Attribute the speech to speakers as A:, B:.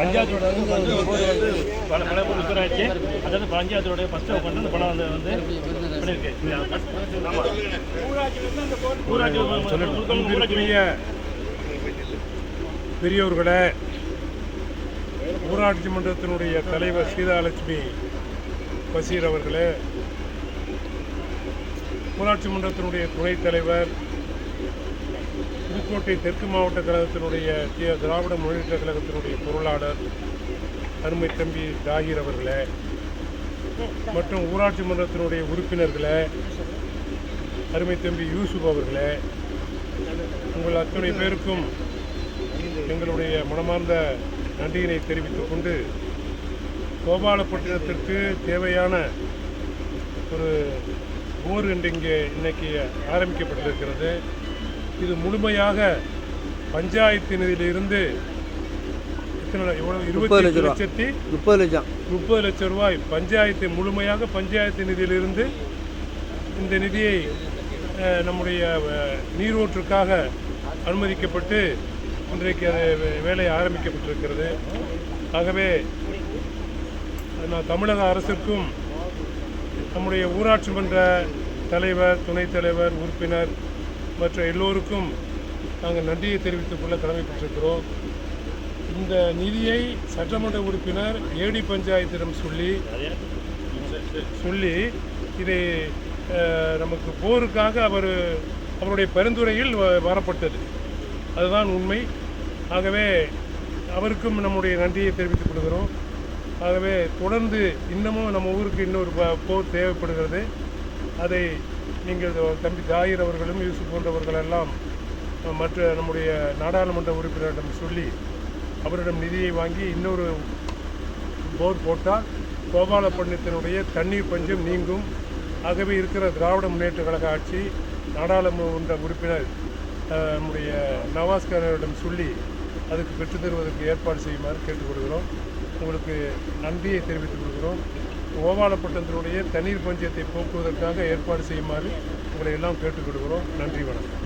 A: வந்து போர் வந்து பல பல பேர் ரிப்பேர் ஆயிடுச்சு அதாவது பஞ்சாயத்தோடைய ஃபர்ஸ்ட் உட்காந்து அந்த பணம் வந்து வந்து பண்ணியிருக்கு. ஆமாம் ஊராட்சி ஊராட்சி
B: அன்பிற்குரிய பெரியோர்களே ஊராட்சி மன்றத்தினுடைய தலைவர் சீதாலட்சுமி பசீர் அவர்களே ஊராட்சி மன்றத்தினுடைய துணைத் தலைவர் புதுக்கோட்டை தெற்கு மாவட்ட கழகத்தினுடைய திராவிட முன்னேற்ற கழகத்தினுடைய பொருளாளர் அருமை தம்பி தாகிர் அவர்களே மற்றும் ஊராட்சி மன்றத்தினுடைய உறுப்பினர்களே அருமை தம்பி யூசுப் அவர்களே உங்கள் அத்தனை பேருக்கும் எங்களுடைய மனமார்ந்த நன்றியினை தெரிவித்துக் கொண்டு கோபாலப்பட்டினத்திற்கு தேவையான ஒரு போர் என்று இங்கே இன்னைக்கு ஆரம்பிக்கப்பட்டிருக்கிறது. இது முழுமையாக பஞ்சாயத்து நிதியிலிருந்து இருபத்தி
C: லட்ச ரூபா.
B: லட்சத்தி
C: முப்பது லட்சம்.
B: முப்பது லட்சம் ரூபாய். பஞ்சாயத்து முழுமையாக பஞ்சாயத்து நிதியிலிருந்து இந்த நிதியை நம்முடைய நீரூற்றுக்காக அனுமதிக்கப்பட்டு இன்றைக்கு அது வேலை ஆரம்பிக்கப்பட்டிருக்கிறது. ஆகவே நான் தமிழக அரசுக்கும் நம்முடைய ஊராட்சி மன்ற தலைவர் துணைத் தலைவர் உறுப்பினர் மற்ற எல்லோருக்கும் நாங்கள் நன்றியை தெரிவித்துக் கொள்ள கடமைப்பட்டிருக்கிறோம். இந்த நிதியை சட்டமன்ற உறுப்பினர் ஏடி பஞ்சாயத்திடம் சொல்லி சொல்லி இதை நமக்கு போருக்காக அவர் அவருடைய பரிந்துரையில் வ- வரப்பட்டது. அதுதான் உண்மை. ஆகவே அவருக்கும் நம்முடைய நன்றியை தெரிவித்துக் கொள்கிறோம். ஆகவே தொடர்ந்து இன்னமும் நம்ம ஊருக்கு இன்னொரு ப- போர் தேவைப்படுகிறது. அதை நீங்கள் தம்பி தாயிர் அவர்களும் யூசுப் போன்றவர்கள் எல்லாம் மற்ற நம்முடைய நாடாளுமன்ற உறுப்பினரிடம் சொல்லி அவரிடம் நிதியை வாங்கி இன்னொரு போர் போட்டால் கோபாலப்பட்டினத்தினுடைய தண்ணீர் பஞ்சம் நீங்கும். ஆகவே இருக்கிற திராவிட முன்னேற்ற கழக ஆட்சி நாடாளுமன்ற உறுப்பினர் நம்முடைய நவாஸ்கரிடம் சொல்லி அதுக்கு பெற்றுத்தருவதற்கு ஏற்பாடு செய்யுமாறு கேட்டுக்கொள்கிறோம். உங்களுக்கு நன்றியை தெரிவித்துக் கொள்கிறோம். கோபாலப்பட்டினத்தினுடைய தண்ணீர் பஞ்சத்தை போக்குவதற்காக ஏற்பாடு செய்யுமாறு உங்களை எல்லாம் கேட்டுக்கொள்கிறோம். நன்றி வணக்கம்.